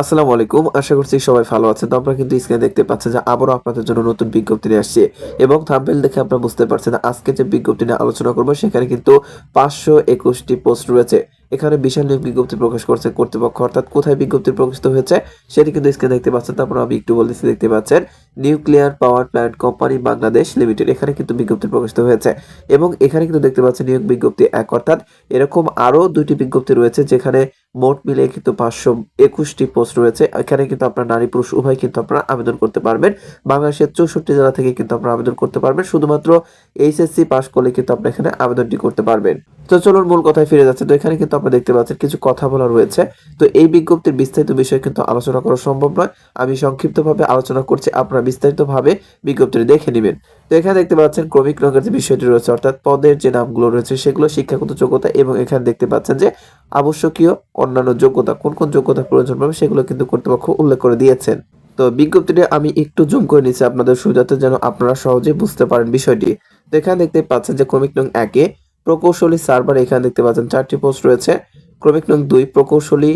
আসসালামু আলাইকুম, আশা করছি সবাই ভালো আছেন। তো আপনারা কিন্তু স্ক্রিনে দেখতে পাচ্ছেন যে আবারও আপনাদের জন্য নতুন বিজ্ঞপ্তি নিয়ে আসছে। এবং থাম্বনেল দেখে আপনারা বুঝতে পারছেন আজকে যে বিজ্ঞপ্তি নিয়ে আলোচনা করব, সেখানে কিন্তু পাঁচশো একুশটি পোস্ট রয়েছে। এখানে বিশাল নিয়োগ বিজ্ঞপ্তি প্রকাশ করছে কর্তৃপক্ষ। অর্থাৎ কোথায় বিজ্ঞপ্তি প্রকাশিত হয়েছে, সেটি কিন্তু স্ক্রিনে দেখতে পাচ্ছেন। তারপর আমি একটু বলতেছি, দেখতে পাচ্ছেন Nuclear Power Plant Company Bangladesh Limited এখানে কিন্তু বিজ্ঞপ্তি প্রকাশিত হয়েছে। এবং এখানে কিন্তু দেখতে পাচ্ছেন নিয়োগ বিজ্ঞপ্তি এক, অর্থাৎ এরকম আরও দুইটি বিজ্ঞপ্তি রয়েছে, যেখানে মোট মিলে কিন্তু পাঁচশো একুশটি পোস্ট রয়েছে। এখানে কিন্তু আপনার নারী পুরুষ, উভয় কিন্তু আপনারা আবেদন করতে পারবেন। বাংলাদেশের চৌষট্টি জেলা থেকে কিন্তু আপনারা আবেদন করতে পারবেন। শুধুমাত্র এইচএসসি পাশ করলে কিন্তু আপনি এখানে আবেদনটি করতে পারবেন। তো চলুন মূল কথায় ফিরে যাচ্ছে। তো এখানে কিন্তু আপনারা দেখতে পাচ্ছেন কিছু কথা বলা রয়েছে। তো এই বিজ্ঞপ্তির বিস্তারিত বিষয় কিন্তু আলোচনা করা সম্ভব নয়। আমি সংক্ষিপ্তভাবে আলোচনা করছি। আপনারা বিস্তারিতভাবে বিজ্ঞপ্তিটি দেখে নেবেন। তো এখানে দেখতে পাচ্ছেন ক্রমিক রঙের যে বিষয়টি রয়েছে, অর্থাৎ পদের যে নামগুলো রয়েছে, সেগুলো শিক্ষাগত যোগ্যতা এবং এখানে দেখতে পাচ্ছেন যে আবশ্যকীয় অন্যান্য যোগ্যতা, কোন কোন যোগ্যতা প্রয়োজন পাবে সেগুলো কিন্তু কর্তৃপক্ষ উল্লেখ করে দিয়েছেন। তো বিজ্ঞপ্তিটি আমি একটু জুম করে নিচ্ছি আপনাদের সুবিধাতে যেন আপনারা সহজেই বুঝতে পারেন বিষয়টি। তো এখানে দেখতে পাচ্ছেন যে ক্রমিক নং একে প্রকৌশলী সার্ভার, এখানে দেখতে পাচ্ছেন চারটি পোস্ট রয়েছে। ক্রমিক নং দুই প্রকৌশলী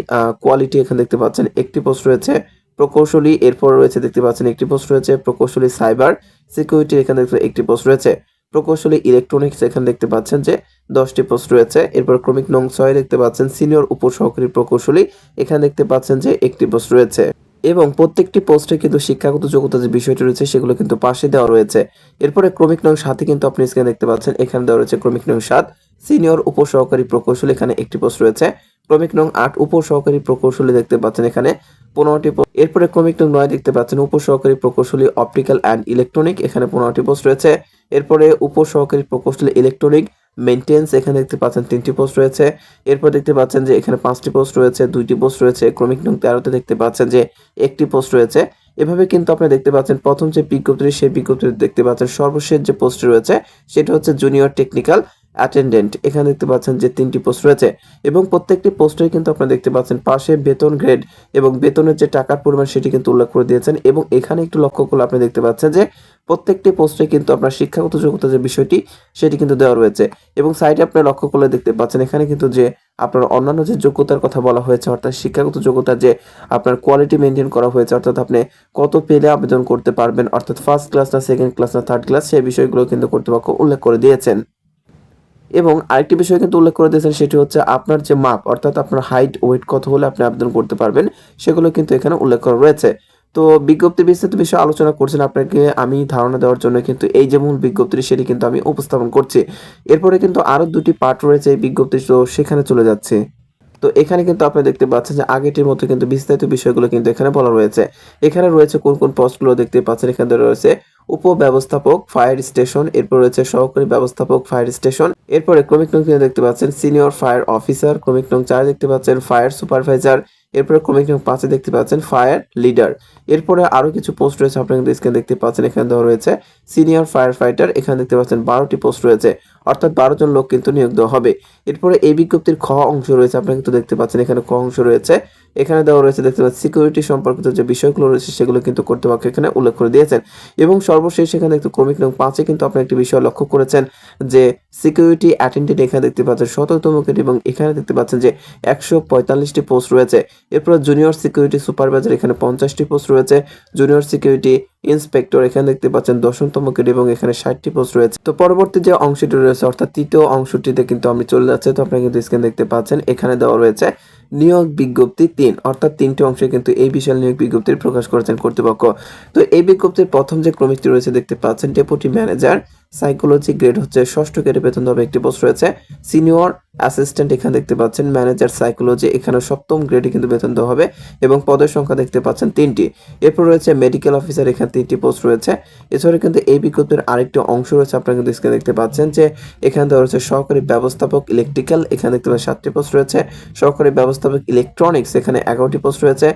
কোয়ালিটি, এখানে দেখতে পাচ্ছেন একটি পোস্ট রয়েছে। প্রকৌশলী, এরপর রয়েছে দেখতে পাচ্ছেন একটি পোস্ট রয়েছে, প্রকৌশলী সাইবার সিকিউরিটি এখানে দেখতে একটি পোস্ট রয়েছে। প্রকৌশলী ইলেকট্রনিক্স এখানে দেখতে পাচ্ছেন যে দশটি পোস্ট রয়েছে। এরপর ক্রমিক নং ছয় দেখতে পাচ্ছেন সিনিয়র উপসহকারী প্রকৌশলী, এখানে দেখতে পাচ্ছেন যে একটি পোস্ট রয়েছে। এবং প্রত্যেকটি পোস্টে কিন্তু শিক্ষাগত যোগ্যতা যে বিষয়টি রয়েছে, সেগুলো কিন্তু পাশে দেওয়া রয়েছে। এরপরে ক্রমিক নং সাথে কিন্তু আপনি স্ক্রিনে দেখতে পাচ্ছেন, এখানে দেওয়া রয়েছে ক্রমিক নং সাত সিনিয়র উপসহকারী প্রকৌশলী এখানে একটি পোস্ট রয়েছে। ক্রমিক নং আট, উপসহকারী প্রকৌশলী দেখতে পাচ্ছেন এখানে পনেরোটি পোস্ট এরপরে ক্রমিক নং নয় দেখতে পাচ্ছেন, উপসহকারী প্রকৌশলী অপটিক্যাল অ্যান্ড ইলেকট্রনিক এখানে পনেরোটি পোস্ট রয়েছে। এরপরে উপসহকারী প্রকৌশলী ইলেকট্রনিক মেনটেন্স এখানে দেখতে পাচ্ছেন তিনটি পোস্ট রয়েছে। এরপর দেখতে পাচ্ছেন যে এখানে পাঁচটি পোস্ট রয়েছে, দুইটি পোস্ট রয়েছে। ক্রমিক নং তেরোতে দেখতে পাচ্ছেন যে একটি পোস্ট রয়েছে। এভাবে কিন্তু আপনি দেখতে পাচ্ছেন প্রথম যে বিজ্ঞপ্তি সেই বিজ্ঞপ্তি দেখতে পাচ্ছেন সর্বশেষ যে পোস্ট রয়েছে, সেটা হচ্ছে জুনিয়র টেকনিক্যাল অ্যাটেন্ডেন্ট এখানে দেখতে পাচ্ছেন যে তিনটি পোস্ট রয়েছে এবং প্রত্যেকটি পোস্টে কিন্তু আপনারা দেখতে পাচ্ছেন পাশে বেতন গ্রেড এবং বেতনের যে টাকার পরিমাণ সেটি কিন্তু উল্লেখ করে দিয়েছেন এবং এখানে একটু লক্ষ্য করলে আপনি দেখতে পাচ্ছেন যে প্রত্যেকটি পোস্টে কিন্তু আপনার শিক্ষাগত যোগ্যতা যে বিষয়টি সেটি কিন্তু দেওয়া রয়েছে এবং সাইডে আপনি লক্ষ্য করলে দেখতে পাচ্ছেন এখানে কিন্তু যে আপনার অন্যান্য যে যোগ্যতার কথা বলা হয়েছে অর্থাৎ শিক্ষাগত যোগ্যতা যে আপনার কোয়ালিটি মেনটেন করা হয়েছে অর্থাৎ আপনি কত পেলে আবেদন করতে পারবেন অর্থাৎ ফার্স্ট ক্লাস না সেকেন্ড ক্লাস না থার্ড ক্লাস সেই বিষয়গুলো কিন্তু কর্তৃপক্ষ উল্লেখ করে দিয়েছেন। এবং আরেকটি বিষয় কিন্তু উল্লেখ করে দিয়েছেন, সেটি হচ্ছে আপনার যে মাপ, অর্থাৎ আপনার হাইট ওয়েট কত হলে আপনি আবেদন করতে পারবেন, সেগুলো কিন্তু এখানে উল্লেখ করা রয়েছে। তো বিজ্ঞপ্তি বিস্তারিত বিষয়ে আলোচনা করছেন আপনাকে আমি ধারণা দেওয়ার জন্য কিন্তু এই যে মূল বিজ্ঞপ্তি সেটি কিন্তু আমি উপস্থাপন করছি। এরপরে কিন্তু আরও দুটি পার্ট রয়েছে এই বিজ্ঞপ্তি তো সেখানে চলে যাচ্ছে। তো এখানে কিন্তু আপনি দেখতে পাচ্ছেন যে আগেটির মতো কিন্তু বিস্তারিত বিষয়গুলো কিন্তু এখানে বলা রয়েছে। এখানে রয়েছে কোন কোন পোস্টগুলো দেখতে পাচ্ছেন? এখানে রয়েছে উপব্যবস্থাপক ফায়ার স্টেশন এরপর রয়েছে সহকারী ব্যবস্থাপক ফায়ার স্টেশন এরপরে ক্রমিক নং দেখতে পাচ্ছেন সিনিয়র ফায়ার অফিসার ক্রমিক নং চার দেখতে পাচ্ছেন ফায়ার সুপারভাইজার এরপরে ক্রমিক নং পাঁচে দেখতে পাচ্ছেন ফায়ার লিডার এরপরে আরও কিছু পোস্ট রয়েছে আপনারা কিন্তু স্ক্রিনে দেখতে পাচ্ছেন, এখানে দেওয়া রয়েছে সিনিয়র ফায়ার ফাইটার এখানে দেখতে পাচ্ছেন বারোটি পোস্ট রয়েছে, অর্থাৎ বারো জন লোক কিন্তু নিয়োগ দেওয়া হবে। এরপরে এই বিজ্ঞপ্তির খ অংশ রয়েছে, আপনারা কিন্তু দেখতে পাচ্ছেন এখানে ক অংশ রয়েছে। এখানে দেওয়া রয়েছে, দেখতে পাচ্ছেন সিকিউরিটি সম্পর্কিত যে বিষয়গুলো রয়েছে সেগুলো কিন্তু কর্তৃপক্ষ এখানে উল্লেখ করে দিয়েছেন। এবং সর্বশেষ এখানে দেখতে ক্রমিক নং পাঁচে কিন্তু আপনি একটি বিষয় লক্ষ্য করেছেন যে সিকিউরিটি অ্যাটেন্ডেন্ট এখানে দেখতে পাচ্ছেন শততম এবং এখানে দেখতে পাচ্ছেন যে একশো পঁয়তাল্লিশটি পোস্ট রয়েছে। এরপর জুনিয়র সিকিউরিটি সুপারভাইজার এখানে পঞ্চাশটি পোস্ট রয়েছে। জুনিয়র সিকিউরিটি ইন্সপেক্টর এখানে দেখতে পাচ্ছেন দশমতম কেডি এবং এখানে ষাটটি পোস্ট রয়েছে। তো পরবর্তী যে অংশটি রয়েছে, অর্থাৎ তৃতীয় অংশটিতে কিন্তু আমি চলে যাচ্ছে। তো আপনারা কিন্তু স্ক্রিন দেখতে পাচ্ছেন, এখানে দেওয়া রয়েছে নিয়োগ বিজ্ঞপ্তি তিন, অর্থাৎ তিনটি অংশে কিন্তু এই বিশাল নিয়োগ বিজ্ঞপ্তির প্রকাশ করেছেন কর্তৃপক্ষ। তো এই বিজ্ঞপ্তির প্রথম যে ক্রমিকটি রয়েছে, দেখতে পাচ্ছেন ডেপুটি ম্যানেজার সাইকোলজি গ্রেড হচ্ছে ষষ্ঠ গ্রেডে বেতন দেওয়া একটি পোস্ট রয়েছে। সিনিয়র অ্যাসিস্ট্যান্ট এখানে দেখতে পাচ্ছেন, ম্যানেজার সাইকোলজি, এখানে সপ্তম গ্রেডে কিন্তু বেতন দেওয়া হবে এবং পদের সংখ্যা দেখতে পাচ্ছেন তিনটি। এরপর রয়েছে মেডিকেল অফিসার, এখানে তিনটি পোস্ট রয়েছে। এছাড়া কিন্তু এই বিজ্ঞপ্তির আরেকটি অংশ রয়েছে, আপনারা কিন্তু স্ক্রিনে দেখতে পাচ্ছেন যে এখানে দেওয়া রয়েছে সহকারী ব্যবস্থাপক ইলেকট্রিক্যাল এখানে দেখতে পাচ্ছেন সাতটি পোস্ট রয়েছে। সহকারী ব্যবস্থাপক ইলেকট্রনিক্স এখানে এগারোটি পোস্ট রয়েছে।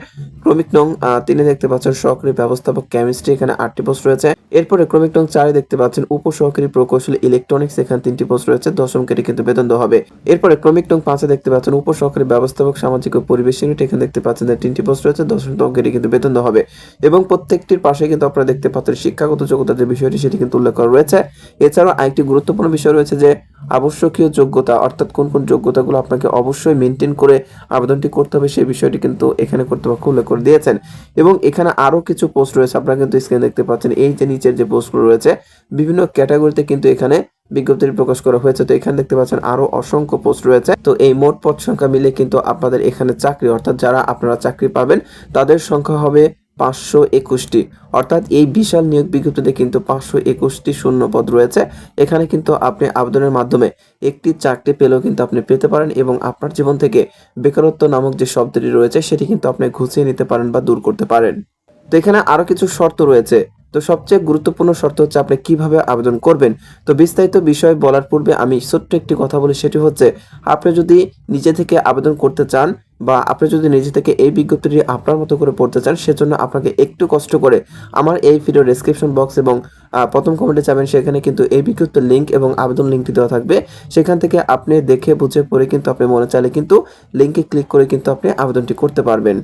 ক্রমিক নং তিনে দেখতে পাচ্ছেন সহকারী ব্যবস্থাপক কেমিস্ট্রি এখানে আটটি পোস্ট রয়েছে। এরপরে ক্রমিক নং চারে দেখতে পাচ্ছেন উপসহকারী প্রকৌশলী ইলেকট্রনিক্স, এখানে তিনটি পোস্ট রয়েছে, দশম কেটে কিন্তু বেতন দেওয়া হবে। এরপরে ক্রমিক পাঁচে দেখতে পাচ্ছেন উপসহকারী ব্যবস্থাপক, সামাজিক ও পরিবেশ ইউনিট, এখানে দেখতে পাচ্ছেন তিনটি পোস্ট রয়েছে, দশম কেটে কিন্তু বেতন দেওয়া হবে। এবং প্রত্যেকটির পাশে কিন্তু আপনারা দেখতে পাচ্ছেন শিক্ষাগত যোগ্যতার যে বিষয়টি, সেটি কিন্তু উল্লেখ করা রয়েছে। এছাড়াও আরেকটি গুরুত্বপূর্ণ বিষয় রয়েছে যে, আবশ্যকীয় যোগ্যতা, অর্থাৎ কোন কোন যোগ্যতাগুলো আপনাকে অবশ্যই মেনটেন করে আবেদনটি করতে হবে, সেই বিষয়টি কিন্তু এখানে কর্তৃপক্ষ উল্লেখ করে দিয়েছেন। এবং এখানে আরও কিছু পোস্ট রয়েছে, আপনারা কিন্তু স্ক্রিনে দেখতে পাচ্ছেন, এই যে নিচের যে পোস্টগুলো রয়েছে, বিভিন্ন ক্যাটাগরিতে কিন্তু এখানে বিজ্ঞপ্তি প্রকাশ করা হয়েছে। তো এখানে দেখতে পাচ্ছেন আরও অসংখ্য পোস্ট রয়েছে। তো এই মোট পদ সংখ্যা মিলে কিন্তু আপনাদের এখানে চাকরি, অর্থাৎ যারা আপনারা চাকরি পাবেন, তাদের সংখ্যা হবে পাঁচশো একুশটি। অর্থাৎ এই বিশাল নিয়োগ বিজ্ঞপ্তিতে কিন্তু পাঁচশো একুশটি শূন্য পদ রয়েছে। এখানে কিন্তু আপনি আবেদনের মাধ্যমে একটি চাকরি পেলেও কিন্তু আপনি পেতে পারেন এবং আপনার জীবন থেকে বেকারত্ব নামক যে শব্দটি রয়েছে, সেটি কিন্তু আপনি ঘুষিয়ে নিতে পারেন বা দূর করতে পারেন। তো এখানে আরও কিছু শর্ত রয়েছে। তো সবচেয়ে গুরুত্বপূর্ণ শর্ত হচ্ছে আপনি কীভাবে আবেদন করবেন। তো বিস্তারিত বিষয় বলার পূর্বে আমি ছোট্ট একটি কথা বলি, সেটি হচ্ছে আপনি যদি নিজে থেকে আবেদন করতে চান বা আপনি যদি নিজে থেকে এই বিজ্ঞপ্তিটি আপনার মতো করে পড়তে চান, সেজন্য আপনাকে একটু কষ্ট করে আমার এই ভিডিও ডেসক্রিপশন বক্স এবং প্রথম কমেন্টে যাবেন, সেখানে কিন্তু এই বিজ্ঞপ্তির লিঙ্ক এবং আবেদন লিঙ্কটি দেওয়া থাকবে। সেখান থেকে আপনি দেখে, বুঝে, পড়ে কিন্তু আপনি মনে চাইলে কিন্তু লিঙ্কে ক্লিক করে কিন্তু আপনি আবেদনটি করতে পারবেন।